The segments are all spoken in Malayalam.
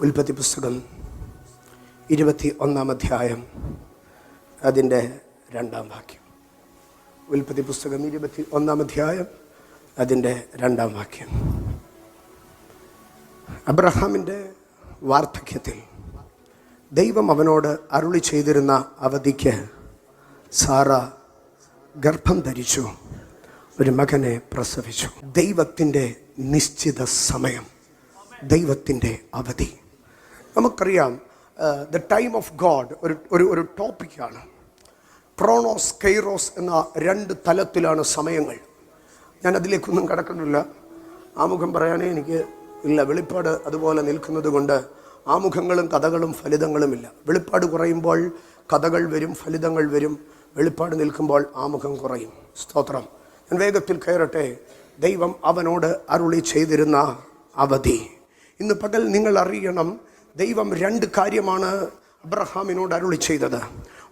ഉൽപ്പത്തി പുസ്തകം ഇരുപത്തി ഒന്നാം അധ്യായം അതിന്റെ രണ്ടാം വാക്യം. ഉൽപ്പത്തി പുസ്തകം ഇരുപത്തി ഒന്നാം അധ്യായം അതിന്റെ രണ്ടാം വാക്യം. അബ്രഹാമിന്റെ വാർദ്ധക്യത്തിൽ ദൈവം അവനോട് അരുളി ചെയ്തിരുന്ന അവധിക്ക് സാറ ഗർഭം ധരിച്ചു ഒരു മകനെ പ്രസവിച്ചു. ദൈവത്തിന്റെ നിശ്ചിത സമയം ദൈവത്തിന്റെ അവധി. നമുക്കറിയാം ദ ടൈം ഓഫ് ഗോഡ് ഒരു ഒരു ഒരു ടോപ്പിക്കാണ് ക്രോണോസ് കെയ്റോസ് എന്ന രണ്ട് തലത്തിലാണ് സമയങ്ങൾ. ഞാൻ അതിലേക്കൊന്നും കടക്കുന്നില്ല. ആമുഖം പറയാനേ എനിക്ക് ഇല്ല. വെളിപ്പാട് അതുപോലെ നിൽക്കുന്നത് കൊണ്ട് ആമുഖങ്ങളും കഥകളും ഫലിതങ്ങളുമില്ല വെളിപ്പാട് കുറയുമ്പോൾ കഥകൾ വരും ഫലിതങ്ങൾ വരും. വെളിപ്പാട് നിൽക്കുമ്പോൾ ആമുഖം കുറയും. സ്തോത്രം. ഞാൻ വേഗത്തിൽ കയറട്ടെ. ദൈവം അവനോട് അരുളി ചെയ്തിരുന്ന അവധി. ഇന്ന് പകൽ നിങ്ങൾ അറിയണം ദൈവം രണ്ട് കാര്യമാണ് അബ്രഹാമിനോട് അരുളി ചെയ്തത്.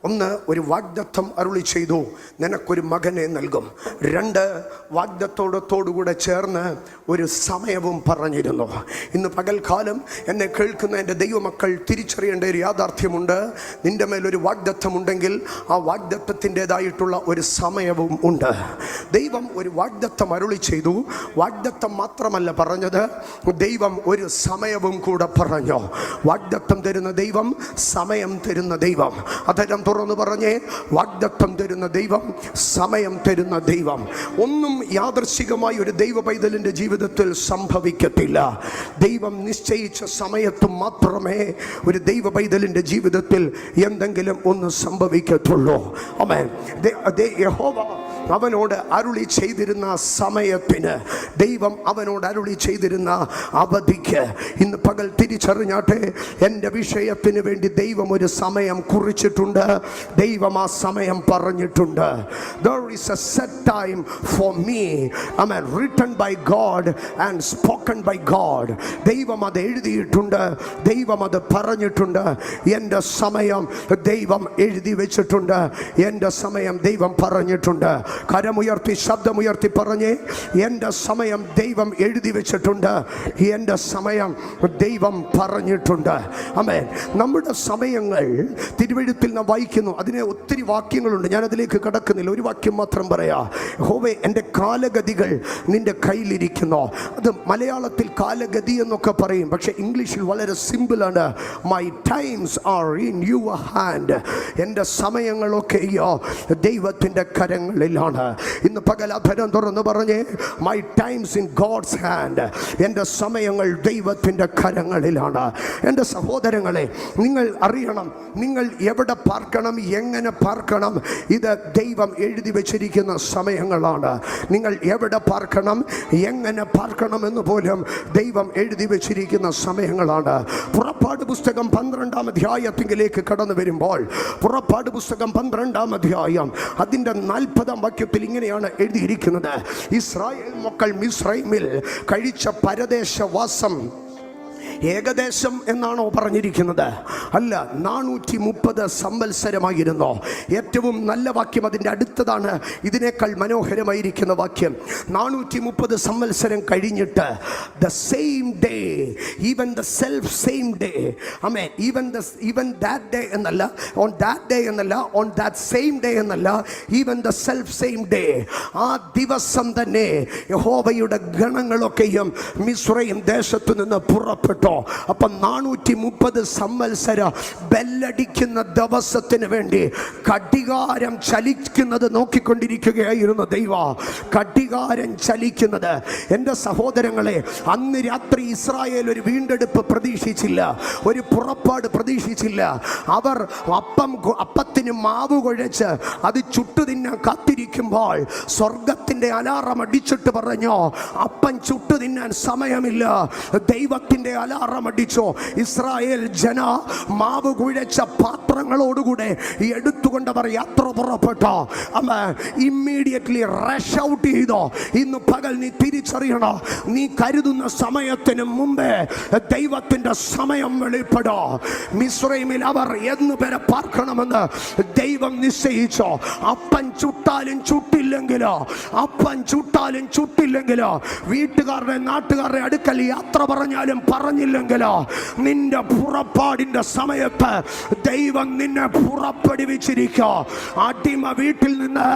ഒന്ന് ഒരു വാഗ്ദത്തം അരുളി ചെയ്തു. നിനക്കൊരു മകനെ നൽകും. രണ്ട് വാഗ്ദത്തോടത്തോടുകൂടെ ചേർന്ന് ഒരു സമയവും പറഞ്ഞിരുന്നു. ഇന്ന് പകൽക്കാലം എന്നെ കേൾക്കുന്ന എന്റെ ദൈവമക്കൾ തിരിച്ചറിയേണ്ട ഒരു യാഥാർത്ഥ്യമുണ്ട്. നിന്റെ മേലൊരു വാഗ്ദത്തമുണ്ടെങ്കിൽ ആ വാഗ്ദത്വത്തിന്റെതായിട്ടുള്ള ഒരു സമയവും ഉണ്ട്. ദൈവം ഒരു വാഗ്ദത്തം അരുളി ചെയ്തു. വാഗ്ദത്തം മാത്രമല്ല പറഞ്ഞത് ദൈവം ഒരു സമയവും കൂടെ പറഞ്ഞു. വാഗ്ദത്തം തരുന്ന ദൈവം സമയം തരുന്ന ദൈവം. അതരം തുറന്നു പറഞ്ഞേ വാഗ്ദത്തം തരുന്ന ദൈവം സമയം തരുന്ന ദൈവം. ഒന്നും യാദർശികമായി ഒരു ദൈവ പൈതലിന്റെ ജീവിതത്തിൽ സംഭവിക്കത്തില്ല. ദൈവം നിശ്ചയിച്ച സമയത്ത് മാത്രമേ ഒരു ദൈവ പൈതലിന്റെ ജീവിതത്തിൽ എന്തെങ്കിലും ഒന്ന് സംഭവിക്കത്തുള്ളൂ. അമേ യഹോവ അവനോട് അരുളി ചെയ്തിരുന്ന സമയത്തിന് ദൈവം അവനോട് അരുളി ചെയ്തിരുന്ന അവധിക്ക് ഇന്ന് പകൽ തിരിച്ചറിഞ്ഞാട്ടെ എന്റെ വിഷയത്തിന് വേണ്ടി ദൈവം ഒരു സമയം കുറിച്ചിട്ടുണ്ട്. ദൈവം ആ സമയം പറഞ്ഞിട്ടുണ്ട്. There is a set time for me. I mean written by God and spoken by God. ദൈവം അത് എഴുതിയിട്ടുണ്ട്. ദൈവം അത് പറഞ്ഞിട്ടുണ്ട്. എന്റെ സമയം ദൈവം എഴുതി വെച്ചിട്ടുണ്ട്. എന്റെ സമയം ദൈവം പറഞ്ഞിട്ടുണ്ട്. കരമുയർത്തി ശബ്ദമുയർത്തി പറഞ്ഞേ എന്റെ സമയം ദൈവം എഴുതി വെച്ചിട്ടുണ്ട്. എന്റെ സമയം ദൈവം പറഞ്ഞിട്ടുണ്ട്. അമേ നമ്മുടെ സമയങ്ങൾ തിരുവഴുത്തിൽ നാം വായിക്കുന്നു. അതിനെ ഒത്തിരി വാക്യങ്ങളുണ്ട്. ഞാൻ അതിലേക്ക് കടക്കുന്നില്ല. ഒരു വാക്യം മാത്രം പറയാ. ഹോവേ എന്റെ കാലഗതികൾ നിന്റെ കയ്യിലിരിക്കുന്നു. അത് മലയാളത്തിൽ കാലഗതി എന്നൊക്കെ പറയും. പക്ഷെ ഇംഗ്ലീഷിൽ വളരെ സിമ്പിളാണ്. My times are in your hand എന്റെ സമയങ്ങളൊക്കെയോ ദൈവത്തിന്റെ കരങ്ങളിലാണ് ഇന്ന് പകൽ അധരം തുറന്ന് പറഞ്ഞ് my times in God's hand എന്റെ സമയങ്ങൾ ദൈവത്തിന്റെ കരങ്ങളിലാണ്. എന്റെ സഹോദരങ്ങളെ നിങ്ങൾ അറിയണം നിങ്ങൾ എവിടെ പാർക്കണം എങ്ങനെ പാർക്കണം ഇത് ദൈവം എഴുതി വച്ചിരിക്കുന്ന സമയങ്ങളാണ്. നിങ്ങൾ എവിടെ പാർക്കണം എങ്ങനെ പാർക്കണം എന്ന് പോലും ദൈവം എഴുതി വച്ചിരിക്കുന്ന സമയങ്ങളാണ്. പുറപ്പാട് പുസ്തകം പന്ത്രണ്ടാം അധ്യായത്തിലേക്ക് കടന്നു വരുമ്പോൾ പുറപ്പാട് പുസ്തകം പന്ത്രണ്ടാം അധ്യായം അതിന്റെ നാൽപ്പതാം വാക്യത്തിൽ ഇങ്ങനെയാണ് എഴുതിയിരിക്കുന്നത്. ഇസ്രായേൽ മക്കൾ മിസ്രൈമിൽ കഴിച്ച പരദേശവാസം ഏകദേശം എന്നാണോ പറഞ്ഞിരിക്കുന്നത്? അല്ല നാനൂറ്റി മുപ്പത് സംവത്സരമായിരുന്നു. ഏറ്റവും നല്ല വാക്യം അതിന്റെ അടുത്തതാണ്. ഇതിനേക്കാൾ മനോഹരമായിരിക്കുന്ന വാക്യം നാനൂറ്റി മുപ്പത് സംവത്സരം കഴിഞ്ഞിട്ട് the same day even the self same day Amey even the even that day എന്നല്ല ഓൺ ദാറ്റ് ഡേ എന്നല്ല ഓൺ ദാറ്റ് സെയിം ഡേ എന്നല്ല even the self same day ആ ദിവസം തന്നെ യഹോവയുടെ ഗണങ്ങളൊക്കെയും മിശ്രയും ദേശത്തു നിന്ന് പുറപ്പെട്ടു. അപ്പം നാനൂറ്റി മുപ്പത് സംവത്സര ബെല്ലടിക്കുന്ന ദിവസത്തിന് വേണ്ടി കടികാരം ചലിക്കുന്നത് നോക്കിക്കൊണ്ടിരിക്കുകയായിരുന്നു ദൈവ. കടികാരം ചലിക്കുന്നത്. എന്റെ സഹോദരങ്ങളെ അന്ന് രാത്രി ഇസ്രായേൽ ഒരു വീണ്ടെടുപ്പ് പ്രതീക്ഷിച്ചില്ല. ഒരു പുറപ്പാട് പ്രതീക്ഷിച്ചില്ല. അവർ അപ്പം അപ്പത്തിന് മാവ് കുഴച്ച് അത് ചുട്ടു തിന്നാൻ കാത്തിരിക്കുമ്പോൾ സ്വർഗത്തിന്റെ അലാറം അടിച്ചിട്ട് പറഞ്ഞോ അപ്പം ചുട്ടു തിന്നാൻ സമയമില്ല. ദൈവത്തിന്റെ അലാറം അടിച്ചോ ഇസ്രായേൽ ജന മാവ് കുഴച്ച പാത്രങ്ങളോടുകൂടെ എടുത്തുകൊണ്ടവർ യാത്ര പുറപ്പെട്ടോ? അമ്മ ഇമ്മീഡിയറ്റ്ലി റഷ് ഔട്ട് ചെയ്തോ? ഇന്ന് പകൽ നീ തിരിച്ചറിയണോ? നീ കരുതുന്ന സമയത്തിന് മുമ്പേ ദൈവത്തിന്റെ സമയം വെളിപ്പെടോ? മിശ്രൈമിൽ അവർ എന്ന് പേരെ പാർക്കണമെന്ന് ദൈവം നിശ്ചയിച്ചോ? അപ്പൻ ചുട്ടാലും ചുട്ട ചുട്ടില്ലെങ്കിലോ? അപ്പൻ ചുട്ടാലും ചുട്ടില്ലെങ്കിലോ? വീട്ടുകാരുടെ നാട്ടുകാരുടെ അടുക്കൽ യാത്ര പറഞ്ഞാലും പറഞ്ഞില്ലെങ്കിലോ നിന്റെ പുറപ്പാടിന്റെ സമയത്ത് ദൈവം നിന്നെ പുറപ്പെടുവിച്ചിരിക്കോ. അടിമ വീട്ടിൽ നിന്ന്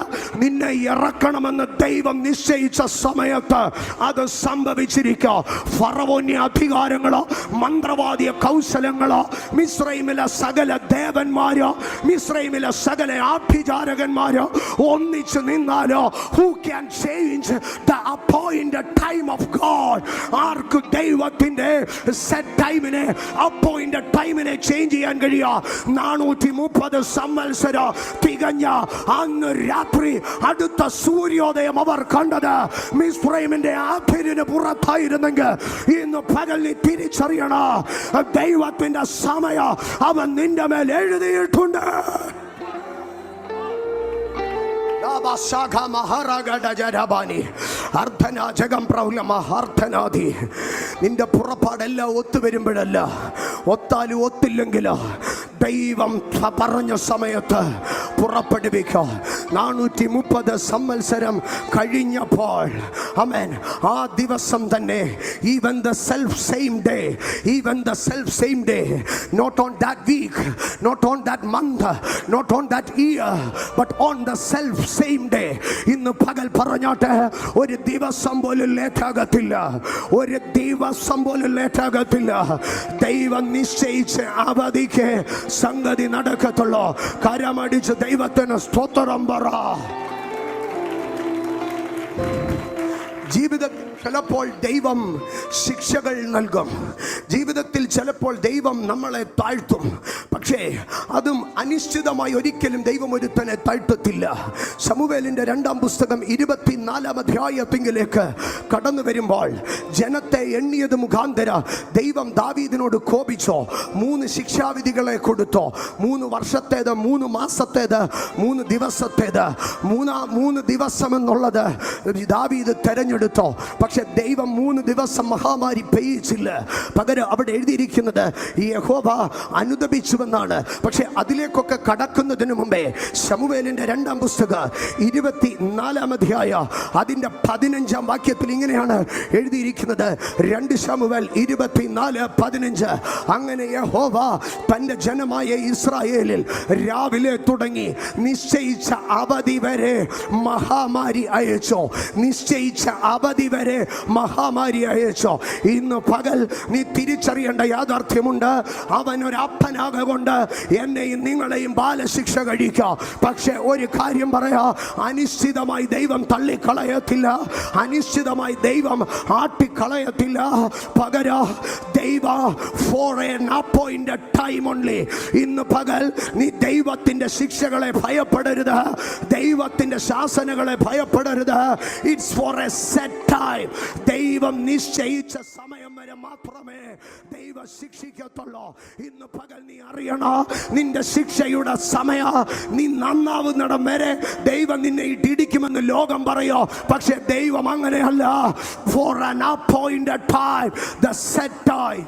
നിന്നെ ഇറക്കണമെന്ന് ദൈവം നിശ്ചയിച്ച സമയത്ത് അത് സംഭവിച്ചിരിക്കോ. ഫറവോന്യ അധികാരങ്ങളോ മന്ത്രവാദിയ കൗശലങ്ങളോ മിശ്രൈമിലെ സകല ദേവന്മാരോ മിശ്രൈമിലെ സകല ആഭിചാരകന്മാരോ ഒന്നിച്ച് നിന്നാലോ who can change the appointed time of God ആർക്ക് ദൈവത്തിന്റെ സെറ്റ് ടൈമിനെ അപ്പോയിന്റഡ് ടൈമിനെ ചേഞ്ച് ചെയ്യാൻ കഴിയുക നാനൂറ്റി മുപ്പത് സംവത്സര തികഞ്ഞ അന്ന് രാത്രി അടുത്ത സൂര്യോദയം അവർ കണ്ടത് മിസ്രൈമിന്റെ ആഭിരിന് പുറത്തായിരുന്നെങ്കിൽ ഇന്ന് പകൽ നീ തിരിച്ചറിയണ ദൈവത്തിന്റെ സമയം അവൻ നിന്റെ മേൽ എഴുതിയിട്ടുണ്ട്. അർദ്ധനാജകം പ്രൗലമ അർദ്ധനാദി. നിന്റെ പുറപ്പാടെല്ലാം ഒത്തുവരുമ്പോഴല്ല ഒത്താലും ഒത്തില്ലെങ്കിലോ ദൈവം പറഞ്ഞ സമയത്ത് പുറപ്പെടുവിക്കോ. നാനൂറ്റി മുപ്പത് സംവത്സരം കഴിഞ്ഞപ്പോൾ അമേൻ ആ ദിവസം തന്നെ even the self same day even the self same day not on that week not on that month not on that year but on the self same day ഇന്ന് പകൽ പറഞ്ഞോട്ടെ ഒരു ദിവസം പോലും ലേറ്റാകത്തില്ല ഒരു ദിവസം പോലും ലേറ്റാകത്തില്ല ദൈവം നിശ്ചയിച്ച് അവധിക്ക് സംഗതി നടക്കത്തുള്ളൂ. കരമടിച്ച് ദൈവത്തിന് സ്തോത്രം പറ. ജീവിതത്തിൽ ചിലപ്പോൾ ദൈവം ശിക്ഷകൾ നൽകും. ജീവിതത്തിൽ ചിലപ്പോൾ ദൈവം നമ്മളെ താഴ്ത്തും. പക്ഷേ അതും അനിശ്ചിതമായി ഒരിക്കലും ദൈവം ഒരുത്തനെ താഴ്ത്തത്തില്ല. സമുവേലിന്റെ രണ്ടാം പുസ്തകം ഇരുപത്തിനാലാം അധ്യായത്തിങ്കിലേക്ക് കടന്നു വരുമ്പോൾ ജനത്തെ എണ്ണിയത് മുഖാന്തര ദൈവം ദാവീദിനോട് കോപിച്ചോ മൂന്ന് ശിക്ഷാവിധികളെ കൊടുത്തോ മൂന്ന് വർഷത്തേത് മൂന്ന് മാസത്തേത് മൂന്ന് ദിവസത്തേത് മൂന്നാ മൂന്ന് ദിവസം എന്നുള്ളത് ദാവീദ് തെരഞ്ഞെടുത്തോ. പക്ഷെ ദൈവം മൂന്ന് ദിവസം മഹാമാരി പെയ്യിച്ചില്ല. പകരം അവിടെ എഴുതിയിരിക്കുന്നത് യഹോവ അനുദപിച്ചുവെന്നാണ്. പക്ഷെ അതിലേക്കൊക്കെ കടക്കുന്നതിന് മുമ്പേ ശമുവേലിന്റെ രണ്ടാം പുസ്തകം ഇരുപത്തി നാലാം അധ്യായ അതിന്റെ പതിനഞ്ചാം വാക്യത്തിൽ ഇങ്ങനെയാണ് എഴുതിയിരിക്കുന്നത്. രണ്ട് ശമുവേൽ ഇരുപത്തിനാല് പതിനഞ്ച്. അങ്ങനെ യഹോവ തന്റെ ജനമായ ഇസ്രായേലിൽ രാവിലെ തുടങ്ങി നിശ്ചയിച്ച അവധി വരെ മഹാമാരി അയച്ചോ? നിശ്ചയിച്ച അവധി വരെ മഹാമാരി അയച്ചോ. ഇന്ന് പകൽ നീ തിരിച്ചറിയേണ്ട യാഥാർത്ഥ്യമുണ്ട്. അവൻ ഒരു അപ്പനാകെ കൊണ്ട് എന്നെയും നിങ്ങളെയും ബാലശിക്ഷ കഴിക്കാം. പക്ഷേ ഒരു കാര്യം പറയാ അനിശ്ചിതമായി ദൈവം തള്ളിക്കളയത്തില്ല. അനിശ്ചിതമായി ദൈവം ആട്ടിക്കളയത്തില്ല. പകര ദൈവ for an appointed time only ഇന്ന് പകൽ നീ ദൈവത്തിന്റെ ശിക്ഷകളെ ഭയപ്പെടരുത്. ദൈവത്തിന്റെ ശാസനകളെ ഭയപ്പെടരുത്. It's for a set time ദൈവം നിശ്ചയിച്ച സമയം വരെ മാത്രമേ ദൈവം ശിക്ഷിക്കത്തുള്ളൂ. ഇന്ന് പകൽ നീ അറിയണോ? നിന്റെ ശിക്ഷയുടെ സമയ നീ നന്നാവുന്നിടം വരെ ദൈവം നിന്നെ ഇടിക്കുമെന്ന് ലോകം പറയോ? പക്ഷെ ദൈവം അങ്ങനെയല്ല. For an appointed time the set time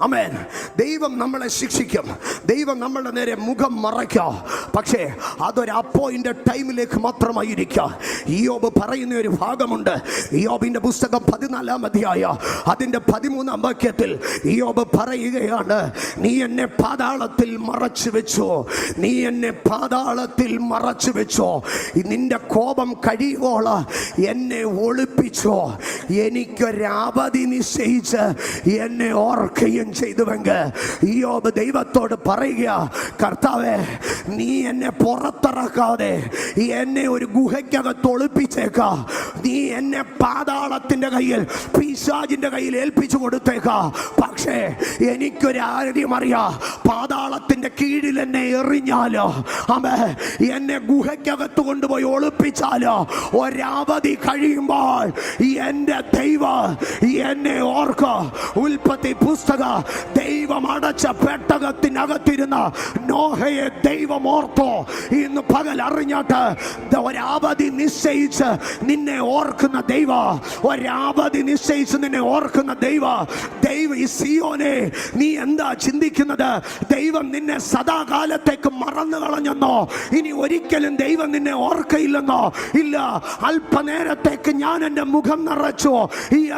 അമേൻ ദൈവം നമ്മളെ ശിക്ഷിക്കും. ദൈവം നമ്മളുടെ നേരെ മുഖം മറയ്ക്കാം. പക്ഷേ അതൊരു അപ്പോയിന്റെ ടൈമിലേക്ക് മാത്രമായിരിക്കാം. യോബ് പറയുന്ന ഒരു ഭാഗമുണ്ട്. യോബിന്റെ പുസ്തകം പതിനാലാം അധ്യായ. അതിന്റെ പതിമൂന്നാം വാക്യത്തിൽ യോബ് പറയുകയാണ് നീ എന്നെ പാതാളത്തിൽ മറച്ചു വെച്ചോ. നീ എന്നെ പാതാളത്തിൽ മറച്ചു വെച്ചോ. നിന്റെ കോപം കഴിയുവോള എന്നെ ഒളിപ്പിച്ചോ. എനിക്കൊരവധി നിശ്ചയിച്ച് എന്നെ ഓർക്കുകയും ചെയ്തുവെങ്കിൽ യോബ് ദൈവത്തോട് പറയുക കർത്താവേ നീ എന്നെ പുറത്തിറക്കാതെ എന്നെ ഒരു ഗുഹയ്ക്കകത്ത് ഒളിപ്പിച്ചേക്ക. നീ എന്നെ പാതാളത്തിന്റെ കയ്യിൽ പിശാജിന്റെ കയ്യിൽ ഏൽപ്പിച്ചു കൊടുത്തേക്ക. പക്ഷേ എനിക്കൊരു ആര്യം അറിയാ. പാതാളത്തിന്റെ കീഴിൽ എന്നെ എറിഞ്ഞാലോ. അമ്മ എന്നെ ഗുഹയ്ക്കകത്ത് കൊണ്ടുപോയി ഒളിപ്പിച്ചാലോ. ഒരവധി കഴിയുമ്പോൾ എന്റെ ദൈവ എന്നെ ഓർക്ക. ഉൽപ്പത്തി പുസ്തക ദൈവം അടച്ച പെട്ടകത്തിനകത്തിരുന്ന നോഹയെ ദൈവം ഓർത്തോ ഇന്ന് പകൽ അറിഞ്ഞിട്ട് ഒരാവധി നിശ്ചയിച്ച് നിന്നെ ഓർക്കുന്ന ദൈവ ഒരാവധി നിശ്ചയിച്ച് നിന്നെ ഓർക്കുന്ന ദൈവ ദൈവ ഈ സിയോനെ നീ എന്താ ചിന്തിക്കുന്നത്? ദൈവം നിന്നെ സദാകാലത്തേക്ക് മറന്നു കളഞ്ഞെന്നോ ഇനി ഒരിക്കലും ദൈവം നിന്നെ ഓർക്കയില്ലെന്നോ? ഇല്ല അല്പനേരത്തേക്ക് ഞാൻ എന്റെ മുഖം നിറച്ചു.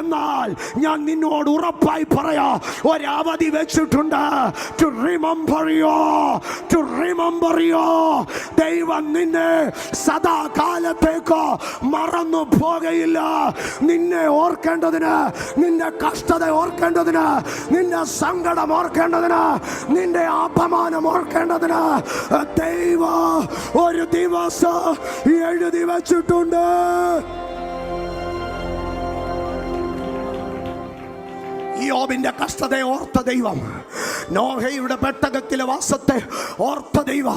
എന്നാൽ ഞാൻ നിന്നോട് ഉറപ്പായി പറയാ ഒരവധി വെച്ചിട്ടുണ്ട്. To remember you to remember you ദൈവം നിന്നെ സദാകാലത്തേക്ക് മറന്നു പോകയില്ല നിന്നെ ഓർക്കേണ്ടതിന് നിന്റെ കഷ്ടത ഓർക്കേണ്ടതിന് നിന്റെ സങ്കടം ഓർക്കേണ്ടതിന് നിന്റെ അപമാനം ഓർക്കേണ്ടതിന് ദൈവ ഒരു ദിവസം എഴുതി വച്ചിട്ടുണ്ട്. യോബിന്റെ കഷ്ടത ഓർത്ത ദൈവം നോഹയുടെ പെട്ടകത്തിലെ വാസത്തെ ഓർത്ത ദൈവ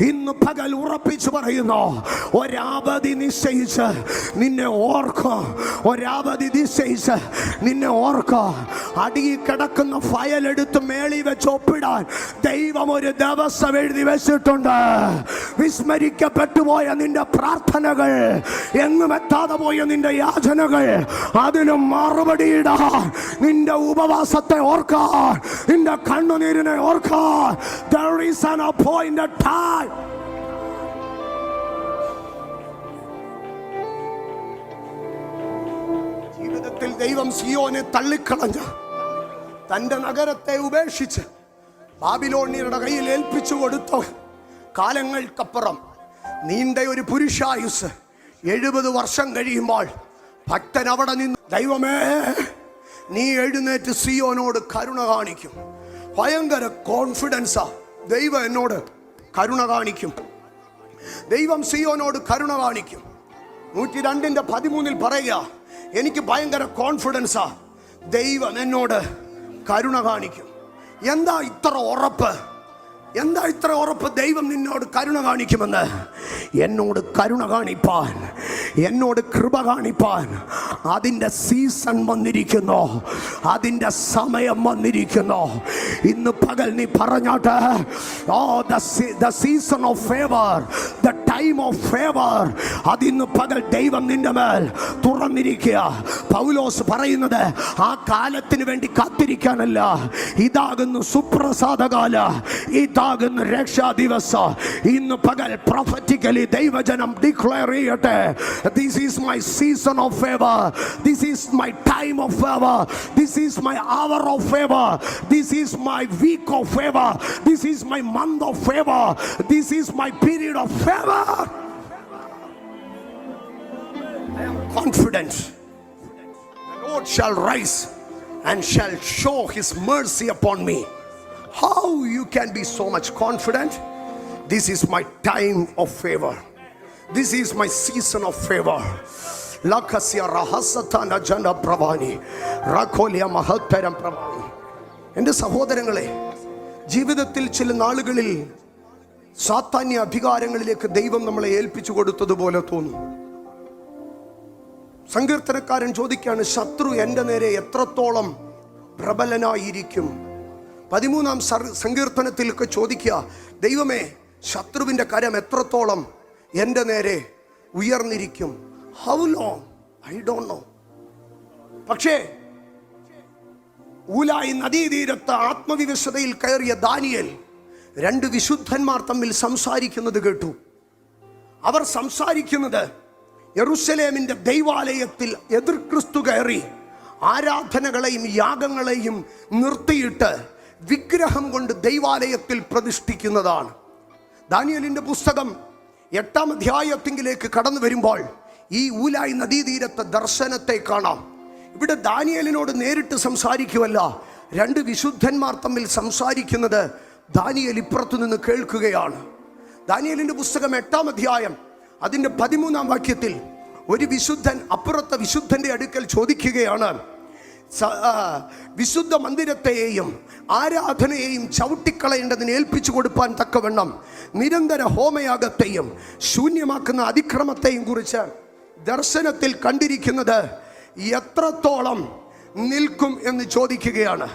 ഇന്ന് പകൽ ഉറപ്പിച്ചു പറയുന്നു ഒരാവധി നിശ്ചയിച്ച് നിന്നെ ഓർക്കോ ഒരാവധി നിശ്ചയിച്ച് നിന്നെ ഓർക്കോ. അടിയിൽ കിടക്കുന്ന ഫയൽ എടുത്ത് മേളി വെച്ച് ഒപ്പിടാൻ ദൈവം ഒരു ദിവസം എഴുതി വെച്ചിട്ടുണ്ട്. വിസ്മരിക്കപ്പെട്ടു പോയ നിന്റെ പ്രാർത്ഥനകൾ എങ്ങും എത്താതെ പോയ നിന്റെ യാചനകൾ അതിനും മറുപടിയിടാൻ നിന്റെ ഉപവാസത്തെ ഓർക്കാൻ നിന്റെ കണ്ണുനീരിനെ ഓർക്കാൻ there is an appointed time. ജീവിതത്തിൽ ദൈവം സിയോനെ തള്ളിക്കളഞ്ഞ തന്റെ നഗരത്തെ ഉപേക്ഷിച്ച് ബാബിലോണിയുടെ കയ്യിൽ ഏൽപ്പിച്ചു കൊടുത്ത കാലങ്ങൾക്കപ്പുറം നീണ്ട ഒരു പുരുഷായുസ് എഴുപത് വർഷം കഴിയുമ്പോൾ ഭക്തൻ അവിടെ നിന്ന് ദൈവമേ നീ എഴുന്നേറ്റ് സിയോനോട് കരുണ കാണിക്കും. ഭയങ്കര കോൺഫിഡൻസാ ദൈവം എന്നോട് കരുണ കാണിക്കും. ദൈവം സിയോനോട് കരുണ കാണിക്കും. നൂറ്റി രണ്ടിന്റെ പതിമൂന്നിൽ പറയുക എനിക്ക് ഭയങ്കര കോൺഫിഡൻസാ ദൈവം എന്നോട് കരുണ കാണിക്കും. എന്താ ഇത്ര ഉറപ്പ്? എന്താ ഇത്ര ഉറപ്പ്? ദൈവം നിന്നോട് കരുണ കാണിക്കുമെന്ന്. എന്നോട് കരുണ കാണിപ്പാൻ. എന്നോട് കൃപ കാണിപ്പാൻ. അതിന്റെ സീസൺ വന്നിരിക്കുന്നു. അതിന്റെ സമയം വന്നിരിക്കുന്നു. ഇന്ന് പകൽ നീ പറഞ്ഞോട്ട് ഓ the season of favour the time of favour അതിന്ന് പകൽ ദൈവം നിന്റെ മേൽ തുറന്നിരിക്കുക. പൗലോസ് പറയുന്നത് ആ കാലത്തിന് വേണ്ടി കാത്തിരിക്കാനല്ല ഇതാകുന്നു സുപ്രസാദകാല ഇതാകുന്നു രക്ഷാ ദിവസ ഇന്ന് പകൽ പ്രൊഫറ്റിക്കലി ദൈവജനം ഡിക്ലെയർ ചെയ്യട്ടെ. This is my season of favour this is my time of favour this is my hour of favour this is my week of favour this is my month of favour this is my period of favour I am confident Lord shall rise and shall show his mercy upon me. How you can be so much confident? This is my time of favor. This is my season of favor. Jana pravani. Rakolya mahatparam pravani. എന്റെ സഹോദരങ്ങളെ ജീവിതത്തിൽ ചില നാളുകളിൽ സാത്താന്യ അധികാരങ്ങളിലേക്ക് ദൈവം നമ്മളെ ഏൽപ്പിച്ചു കൊടുത്തതുപോലെ തോന്നും സങ്കീർത്തനക്കാരൻ ചോദിക്കുകയാണ് ശത്രു എന്റെ നേരെ എത്രത്തോളം പ്രബലനായിരിക്കും? പതിമൂന്നാം സങ്കീർത്തനത്തിലൊക്കെ ചോദിക്കുക ദൈവമേ ശത്രുവിന്റെ കരം എത്രത്തോളം എന്റെ നേരെ ഉയർന്നിരിക്കും? How long I don't know പക്ഷേ ഊലായി നദീതീരത്ത് ആത്മവിവശതയിൽ കയറിയ ദാനിയൽ രണ്ട് വിശുദ്ധന്മാർ തമ്മിൽ സംസാരിക്കുന്നത് കേട്ടു. അവർ സംസാരിക്കുന്നത് യെറുസലേമിന്റെ ദൈവാലയത്തിൽ എതിർ ക്രിസ്തു കയറി ആരാധനകളെയും യാഗങ്ങളെയും നിർത്തിയിട്ട് വിഗ്രഹം കൊണ്ട് ദൈവാലയത്തിൽ പ്രതിഷ്ഠിക്കുന്നതാണ്. ദാനിയലിന്റെ പുസ്തകം എട്ടാം അധ്യായത്തിങ്കിലേക്ക് കടന്നു വരുമ്പോൾ ഈ ഊലായി നദീതീരത്തെ ദർശനത്തെ കാണാം. ഇവിടെ ദാനിയലിനോട് നേരിട്ട് സംസാരിക്കുമല്ല രണ്ട് വിശുദ്ധന്മാർ തമ്മിൽ സംസാരിക്കുന്നത് ദാനിയൽ ഇപ്പുറത്തു നിന്ന് കേൾക്കുകയാണ്. ദാനിയലിന്റെ പുസ്തകം എട്ടാം അധ്യായം അതിന്റെ പതിമൂന്നാം വാക്യത്തിൽ ഒരു വിശുദ്ധൻ അപ്പുറത്തെ വിശുദ്ധന്റെ അടുക്കൽ ചോദിക്കുകയാണ് വിശുദ്ധ മന്ദിരത്തെയും ആരാധനയെയും ചവിട്ടിക്കളയേണ്ടതിന് ഏൽപ്പിച്ചു കൊടുപ്പാൻ തക്കവണ്ണം നിരന്തര ഹോമയാഗത്തെയും ശൂന്യമാക്കുന്ന അതിക്രമത്തെയും കുറിച്ച് ദർശനത്തിൽ കണ്ടിരിക്കുന്നത് എത്രത്തോളം നിൽക്കും എന്ന് ചോദിക്കുകയാണ്.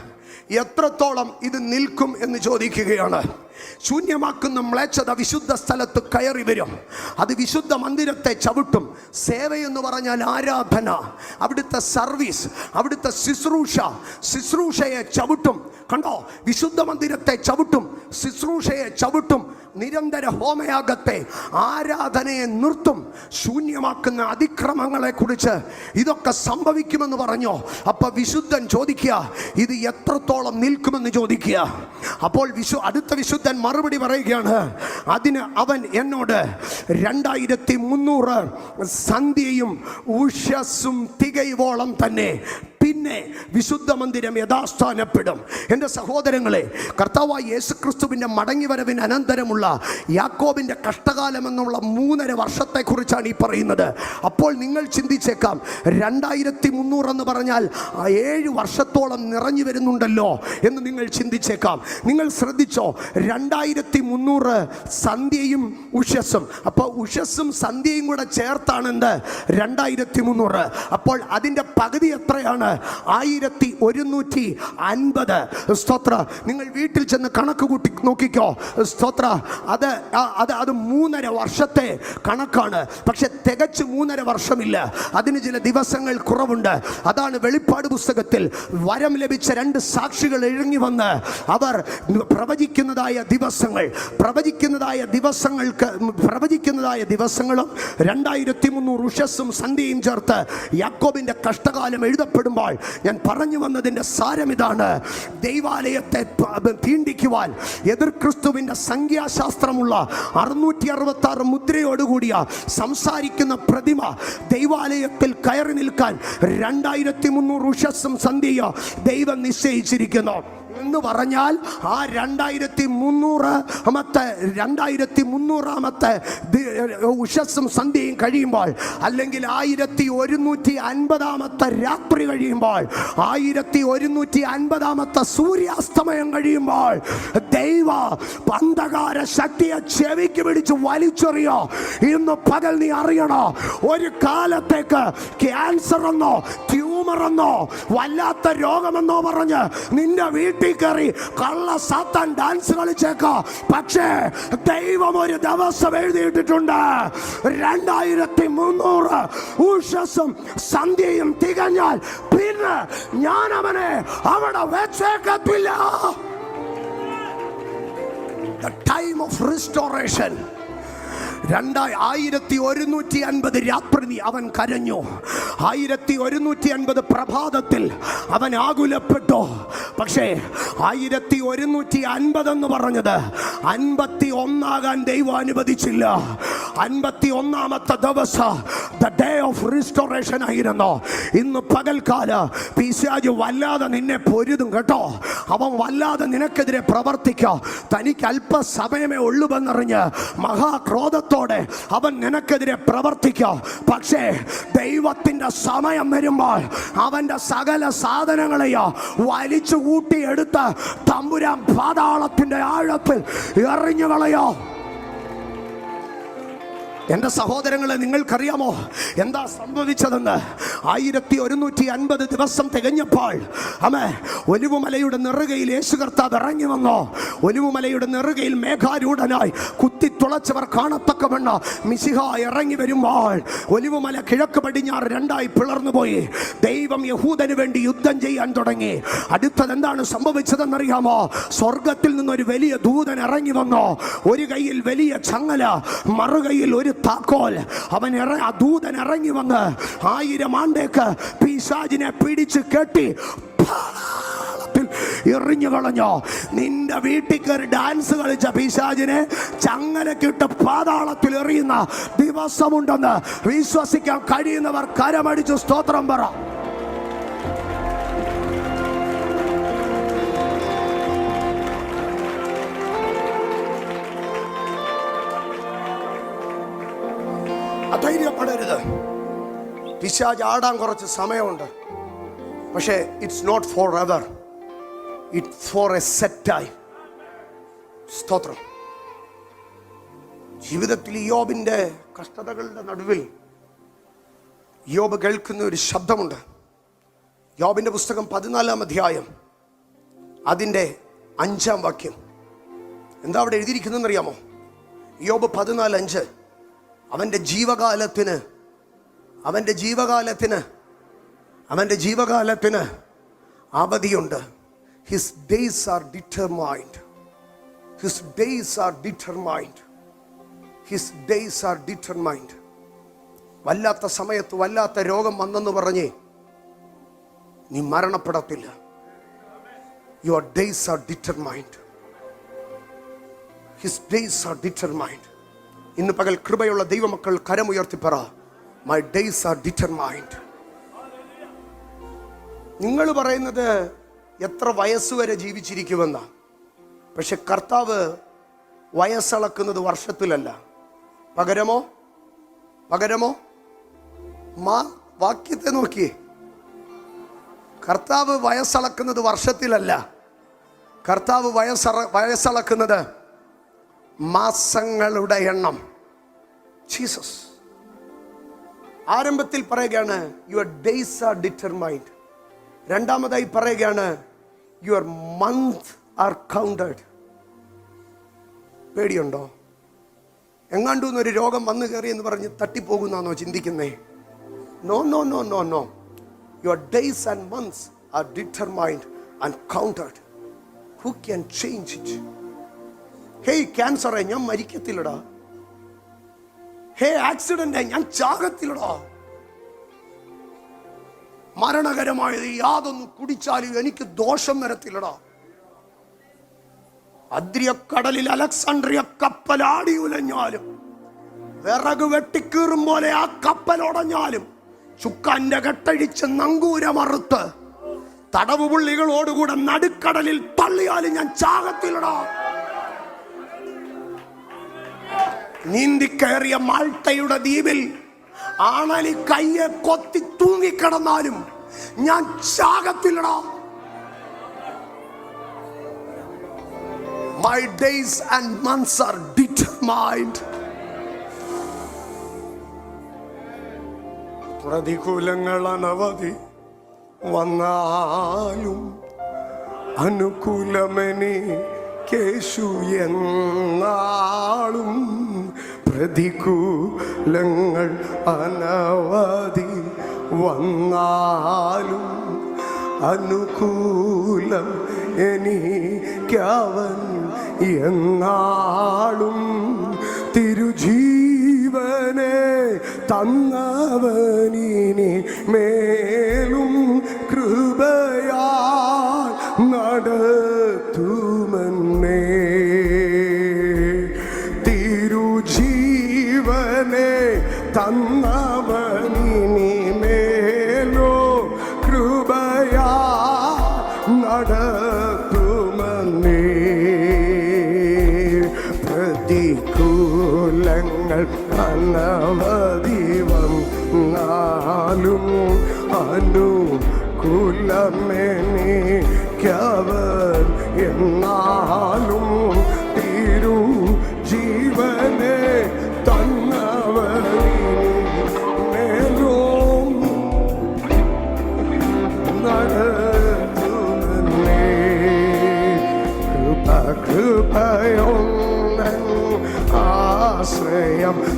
എത്രത്തോളം ഇത് നിൽക്കും എന്ന് ചോദിക്കുകയാണ്. ശൂന്യമാക്കുന്ന മ്ലേച്ഛത വിശുദ്ധ സ്ഥലത്ത് കയറി വരും. അത് വിശുദ്ധ മന്ദിരത്തെ ചവിട്ടും. സേവയെന്ന് പറഞ്ഞാൽ ആരാധന അവിടുത്തെ സർവീസ് അവിടുത്തെ ശുശ്രൂഷ ശുശ്രൂഷയെ ചവിട്ടും. കണ്ടോ? വിശുദ്ധ മന്ദിരത്തെ ചവിട്ടും ശുശ്രൂഷയെ ചവിട്ടും. നിരന്തര ഹോമയാഗത്തെ ആരാധനയെ നിർത്തും. ശൂന്യമാക്കുന്ന അതിക്രമങ്ങളെ കുറിച്ച് ഇതൊക്കെ സംഭവിക്കുമെന്ന് പറഞ്ഞോ? അപ്പൊ വിശുദ്ധൻ ചോദിക്കുക ഇത് എത്രത്തോളം നിൽക്കുമെന്ന് ചോദിക്കുക. അപ്പോൾ വിശു അടുത്ത മറുപടി പറയുകയാണ് അതിന് അവൻ എന്നോട് രണ്ടായിരത്തി മുന്നൂറ് സന്ധ്യയും ഉഷസ്സും തികയുവോളം തന്നെ പിന്നെ വിശുദ്ധ മന്ദിരം യഥാസ്ഥാനപ്പെടും. എന്റെ സഹോദരങ്ങളെ കർത്താവായ യേശുക്രിസ്തുവിന്റെ മടങ്ങി വരവിന് അനന്തരമുള്ള യാക്കോബിന്റെ കഷ്ടകാലം എന്നുള്ള മൂന്നര വർഷത്തെക്കുറിച്ചാണ് ഈ പറയുന്നത്. അപ്പോൾ നിങ്ങൾ ചിന്തിച്ചേക്കാം രണ്ടായിരത്തി മുന്നൂറ് എന്ന് പറഞ്ഞാൽ ഏഴ് വർഷത്തോളം നിറഞ്ഞു വരുന്നുണ്ടല്ലോ എന്ന് നിങ്ങൾ ചിന്തിച്ചേക്കാം. നിങ്ങൾ ശ്രദ്ധിച്ചോ രണ്ടായിരത്തി മുന്നൂറ് സന്ധ്യയും ഉഷസ്സും. അപ്പോൾ ഉഷസ്സും സന്ധ്യയും കൂടെ ചേർത്താണ് എന്ത്? രണ്ടായിരത്തി മുന്നൂറ് അപ്പോൾ അതിന്റെ പകുതി എത്രയാണ്? ആയിരത്തി ഒരുന്നൂറ്റി അൻപത്. സ്തോത്ര നിങ്ങൾ വീട്ടിൽ ചെന്ന് കണക്ക് കൂട്ടി നോക്കിക്കോ. സ്തോത്ര അത് അത് അത് മൂന്നര വർഷത്തെ കണക്കാണ്. പക്ഷെ തികച്ച് മൂന്നര വർഷമില്ല. അതിന് ചില ദിവസങ്ങൾ കുറവുണ്ട്. അതാണ് വെളിപ്പാട് പുസ്തകത്തിൽ വരം ലഭിച്ച രണ്ട് സാക്ഷികൾ ഇഴങ്ങി വന്ന് അവർ പ്രവചിക്കുന്നതായ ദിവസങ്ങൾ. പ്രവചിക്കുന്നതായ ദിവസങ്ങൾക്ക് പ്രവചിക്കുന്നതായ ദിവസങ്ങളും രണ്ടായിരത്തി മുന്നൂറ് ഉഷസ്സും സന്ധ്യയും ചേർത്ത് യാക്കോബിന്റെ കഷ്ടകാലം എഴുതപ്പെടുമ്പോൾ ഞാൻ പറഞ്ഞു വന്നതിന്റെ സാരം ഇതാണ്. ദൈവാലയത്തെ തീണ്ടിക്കുവാൻ എതിർ ക്രിസ്തുവിന്റെ സംഖ്യാശാസ്ത്രമുള്ള അറുന്നൂറ്റി അറുപത്തി ആറ് മുദ്രയോടുകൂടിയ സംസാരിക്കുന്ന പ്രതിമ ദൈവാലയത്തിൽ കയറി നിൽക്കാൻ രണ്ടായിരത്തി മുന്നൂറ് ഉഷസ്സും സന്ധ്യ ദൈവം നിശ്ചയിച്ചിരിക്കുന്നു. എന്ന് പറഞ്ഞാൽ ആ രണ്ടായിരത്തി മുന്നൂറാമത്തെ രണ്ടായിരത്തി മുന്നൂറാമത്തെ ഉഷസ്സും സന്ധ്യയും കഴിയുമ്പോൾ അല്ലെങ്കിൽ ആയിരത്തി ഒരുന്നൂറ്റി അൻപതാമത്തെ രാത്രി കഴിയുമ്പോൾ ആയിരത്തി ഒരുന്നൂറ്റി അൻപതാമത്തെ സൂര്യാസ്തമയം കഴിയുമ്പോൾ ദൈവ പന്തകാര ശക്തിയെ ചെവിക്ക് പിടിച്ച് വലിച്ചെറിയോ? ഇന്ന് പകൽ നീ അറിയണോ? ഒരു കാലത്തേക്ക് ക്യാൻസർ എന്നോ ട്യൂമർ എന്നോ വല്ലാത്ത രോഗമെന്നോ പറഞ്ഞ് നിന്റെ വീട്ടിൽ കയറി കള്ള സാത്താൻ ഡാൻസ് കളിച്ചേക്കോ. പക്ഷേ ദൈവം ഒരു ദിവസം എഴുതിയിട്ടിട്ടുണ്ട്. രണ്ടായിരത്തി മുന്നൂറ് ഉഷസും സന്ധ്യയും തികഞ്ഞാൽ പിന്നെ ഞാൻ അവനെ അവിടെ വെച്ചേക്കത്തില്ല. The time of restoration. രണ്ടായി ആയിരത്തി ഒരുന്നൂറ്റി അൻപത് രാത്രി അവൻ കരഞ്ഞു. ആയിരത്തി ഒരുന്നൂറ്റി അൻപത് പ്രഭാതത്തിൽ അവൻ ആകുലപ്പെട്ടു. പക്ഷേ ആയിരത്തി ഒരുന്നൂറ്റി അൻപത് എന്ന് പറഞ്ഞത് അൻപത്തി ഒന്നാകാൻ ദൈവം അനുവദിച്ചില്ല. അൻപത്തി ഒന്നാമത്തെ ദിവസം ദ ഡേ ഓഫ് റിസ്റ്റോറേഷൻ ആയിരുന്നു. ഇന്ന് പകൽക്കാല പിശാജ് വല്ലാതെ നിന്നെ പൊരുതും കേട്ടോ. അവൻ വല്ലാതെ നിനക്കെതിരെ പ്രവർത്തിക്കോ. തനിക്ക് അല്പസമയമേ ഉള്ളുവെന്നറിഞ്ഞ് മഹാക്രോധത്തോടെ അവൻ നിനക്കെതിരെ പ്രവർത്തിക്കുക. പക്ഷേ ദൈവത്തിന്റെ സമയം വരുമ്പോൾ അവന്റെ സകല സാധനങ്ങളെയോ വലിച്ചു കൂട്ടിയെടുത്ത് തമ്പുരാൻ പാതാളത്തിന്റെ ആഴത്തിൽ എറിഞ്ഞു കളയോ എന്റെ സഹോദരങ്ങളെ നിങ്ങൾക്കറിയാമോ? എന്താ സംഭവിച്ചതെന്ന്? ആയിരത്തി ഒരുന്നൂറ്റി അൻപത് ദിവസം തികഞ്ഞപ്പോൾ അമേ ഒലിവുമലയുടെ നെറുകയിൽ യേശു കർത്താവ് ഇറങ്ങി വന്നോ. ഒലിവുമലയുടെ നെറുകയിൽ മേഘാരൂഢനായി കുത്തി തുളച്ചവർ കാണത്തക്കവണ്ണ മിശിഹ ഇറങ്ങി വരുമ്പോൾ ഒലിവുമല കിഴക്ക് പടിഞ്ഞാറ് രണ്ടായി പിളർന്നു പോയി. ദൈവം യഹൂദന് വേണ്ടി യുദ്ധം ചെയ്യാൻ തുടങ്ങി. അടുത്തത് എന്താണ് സംഭവിച്ചതെന്നറിയാമോ? സ്വർഗത്തിൽ നിന്നൊരു വലിയ ദൂതൻ ഇറങ്ങി വന്നോ. ഒരു കയ്യിൽ വലിയ ചങ്ങല മറുകയിൽ ഒരു താക്കോൽ. അവൻ ഇറ ആ ദൂതൻ ഇറങ്ങി വന്ന് ആയിരം ആണ്ടേക്ക് പിശാചിനെ പിടിച്ച് കെട്ടി എറിഞ്ഞു കളഞ്ഞോ. നിന്റെ വീട്ടിൽ കയറി ഡാൻസ് കളിച്ച പിശാചിനെ ചങ്ങലക്കിട്ട് പാതാളത്തിൽ എറിയുന്ന ദിവസമുണ്ടെന്ന് വിശ്വസിക്കാൻ കഴിയുന്നവർ കരമടിച്ച് സ്തോത്രം പറ. പിശാജ് ആടാൻ കുറച്ച് സമയമുണ്ട്. പക്ഷേ it's not forever it for a set time സ്തോത്രം. ജീവിതത്തിൽ യോബിന്റെ കഷ്ടതകളുടെ നടുവിൽ യോബ് കേൾക്കുന്ന ഒരു ശബ്ദമുണ്ട്. യോബിന്റെ പുസ്തകം പതിനാലാം അധ്യായം അതിന്റെ അഞ്ചാം വാക്യം. എന്താ അവിടെ എഴുതിയിരിക്കുന്നതെന്ന് അറിയാമോ യോബ് പതിനാല് അഞ്ച്. അവന്റെ ജീവകാലത്തിന് അവന്റെ ജീവകാലത്തിന് അവന്റെ ജീവകാലത്തിന് അവധിയുണ്ട്. His days are determined his days are determined his days are determined വല്ലാത്ത സമയത്ത് വല്ലാത്ത രോഗം വന്നെന്ന് പറഞ്ഞേ നീ മരണപ്പെടത്തില്ല. Your days are determined his days are determined ഇന്ന് പകൽ കൃപയുള്ള ദൈവമക്കൾ കരമുയർത്തി പറ. മൈ ഡേയ്സ് ആർ ഡിറ്റർമൈൻഡ് നിങ്ങൾ പറയുന്നത് എത്ര വയസ്സ് വരെ ജീവിച്ചിരിക്കുമെന്ന. പക്ഷെ കർത്താവ് വയസ്സളക്കുന്നത് വർഷത്തിലല്ല. പകരമോ? പകരമോ? മാ വാക്യത്തെ നോക്കിയേ. കർത്താവ് വയസ്സളക്കുന്നത് വർഷത്തിലല്ല. കർത്താവ് വയസ്സ വയസ്സളക്കുന്നത് മാസങ്ങളുടെ എണ്ണം. ജീസസ് ആരംഭത്തിൽ പറയുകയാണ് യുവർ ഡേയ്സ് ആർ ഡിറ്റർമൈൻഡ് രണ്ടാമതായി പറയുകയാണ് യുവർ മന്ത് ആർ കൗണ്ടഡ് പേടിയുണ്ടോ? എങ്ങാണ്ടൂന്ന് ഒരു രോഗം വന്നു കയറി എന്ന് പറഞ്ഞ് തട്ടിപ്പോകുന്നാണോ ചിന്തിക്കുന്നേ? No no no no no your days and months are determined and counted who can change it hey ക്യാൻസറെ ഞാൻ മരിക്കത്തില്ലടാ. ഹേ ആക്സിഡന്റ് ഞാൻ ചാകത്തിലടാ. മരണകരമായത് യാതൊന്നും കുടിച്ചാലും എനിക്ക് ദോഷം വരത്തില്ലടാ. അദ്രിയക്കടലിൽ അലക്സാണ്ട്രിയ കപ്പലാടി ഉലഞ്ഞാലും വിറക് വെട്ടിക്കീറും പോലെ ആ കപ്പലുടഞ്ഞാലും ചുക്കാന്റെ കെട്ടഴിച്ച് നങ്കൂരമറുത്ത് തടവുപുള്ളികളോടുകൂടെ നടുക്കടലിൽ തള്ളിയാലും ഞാൻ ചാകത്തില്ലടാ നീന്തിക്കയറിയ മാൾട്ടയുടെ ദ്വീപിൽ ആണലി കയ്യെ കൊത്തി തൂങ്ങിക്കിടന്നാലും ഞാൻ ചാകത്തില്ലടാ my days and months are determined പ്രതികൂലങ്ങൾ അനവധി വന്നാലും അനുകൂലമെനി കേശു എന്നാളും പ്രതികൂലങ്ങൾ അനവധി വന്നാലും അനുകൂലം എനിക്കവൻ എന്നാളും തിരുജീവനെ തന്നവനിനി മേലും കൃപയാ നടത്തുമെന്നേ അനവധി വന്നാലും അനുകൂലമെനിക്കവർ എന്നാലും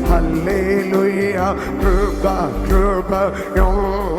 할렐루야. 그가 그가 영원